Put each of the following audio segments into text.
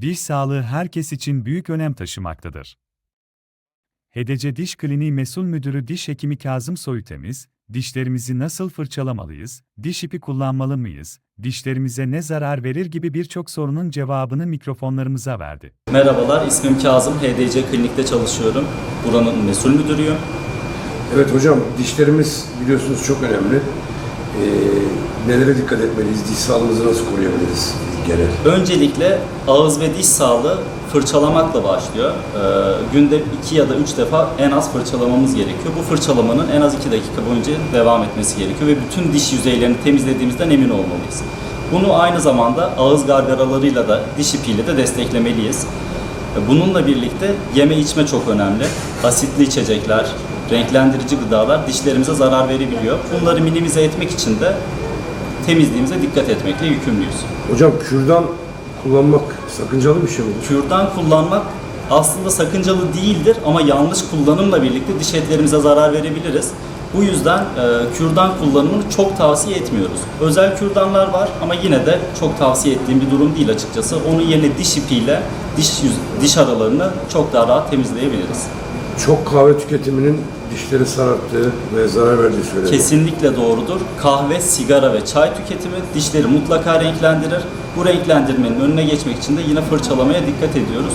Diş sağlığı herkes için büyük önem taşımaktadır. HDC Diş Kliniği Mesul Müdürü Diş Hekimi Kazım Soyutemiz, dişlerimizi nasıl fırçalamalıyız, diş ipi kullanmalı mıyız, dişlerimize ne zarar verir gibi birçok sorunun cevabını mikrofonlarımıza verdi. Merhabalar, ismim Kazım. HDC Klinik'te çalışıyorum. Buranın mesul müdürüyüm. Evet hocam dişlerimiz biliyorsunuz çok önemli. Ee, nelere dikkat etmeliyiz? Diş sağlığımızı nasıl koruyabiliriz genel? Öncelikle ağız ve diş sağlığı fırçalamakla başlıyor. Ee, günde 2 ya da 3 defa en az fırçalamamız gerekiyor. Bu fırçalamanın en az 2 dakika boyunca devam etmesi gerekiyor ve bütün diş yüzeylerini temizlediğimizden emin olmalıyız. Bunu aynı zamanda ağız gargaralarıyla da diş ipiyle de desteklemeliyiz. Ee, Bununla birlikte yeme içme çok önemli. Asitli içecekler, renklendirici gıdalar dişlerimize zarar verebiliyor. Bunları minimize etmek için de temizliğimize dikkat etmekle yükümlüyüz. Hocam kürdan kullanmak sakıncalı bir şey mi? Kürdan kullanmak aslında sakıncalı değildir ama yanlış kullanımla birlikte diş etlerimize zarar verebiliriz. Bu yüzden e, kürdan kullanımını çok tavsiye etmiyoruz. Özel kürdanlar var ama yine de çok tavsiye ettiğim bir durum değil açıkçası. Onun yerine diş ipiyle diş yüz, diş aralarını çok daha rahat temizleyebiliriz. Çok kahve tüketiminin dişleri sararttığı ve zarar verdiği söyleniyor. Kesinlikle doğrudur. Kahve, sigara ve çay tüketimi dişleri mutlaka renklendirir. Bu renklendirmenin önüne geçmek için de yine fırçalamaya dikkat ediyoruz.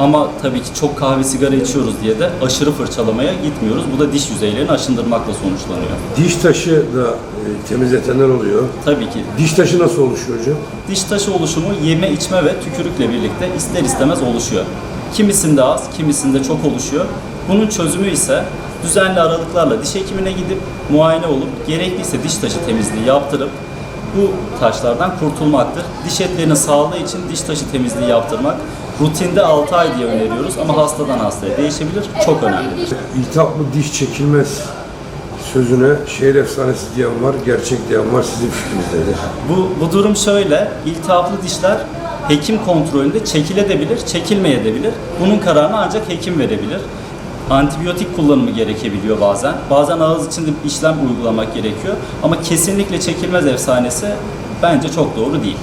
Ama tabii ki çok kahve, sigara içiyoruz diye de aşırı fırçalamaya gitmiyoruz. Bu da diş yüzeylerini aşındırmakla sonuçlanıyor. Diş taşı da e, temizletenler oluyor. Tabii ki Diş taşı nasıl oluşuyor hocam? diş taşı oluşumu yeme, içme ve tükürükle birlikte ister istemez oluşuyor. Kimisinde az, kimisinde çok oluşuyor. Bunun çözümü ise düzenli aralıklarla diş hekimine gidip muayene olup gerekliyse diş taşı temizliği yaptırıp bu taşlardan kurtulmaktır. Diş etlerinin sağlığı için diş taşı temizliği yaptırmak rutinde 6 ay diye öneriyoruz ama hastadan hastaya değişebilir. Çok önemlidir. İltihaplı diş çekilmez sözüne şehir efsanesi diyen var, gerçek diyen var. Sizin fikriniz nedir? Bu, bu durum şöyle, iltihaplı dişler hekim kontrolünde çekilebilir, çekilmeyebilir. Bunun kararını ancak hekim verebilir. Antibiyotik kullanımı gerekebiliyor bazen. Bazen ağız içinde işlem uygulamak gerekiyor. Ama kesinlikle çekilmez efsanesi bence çok doğru değil.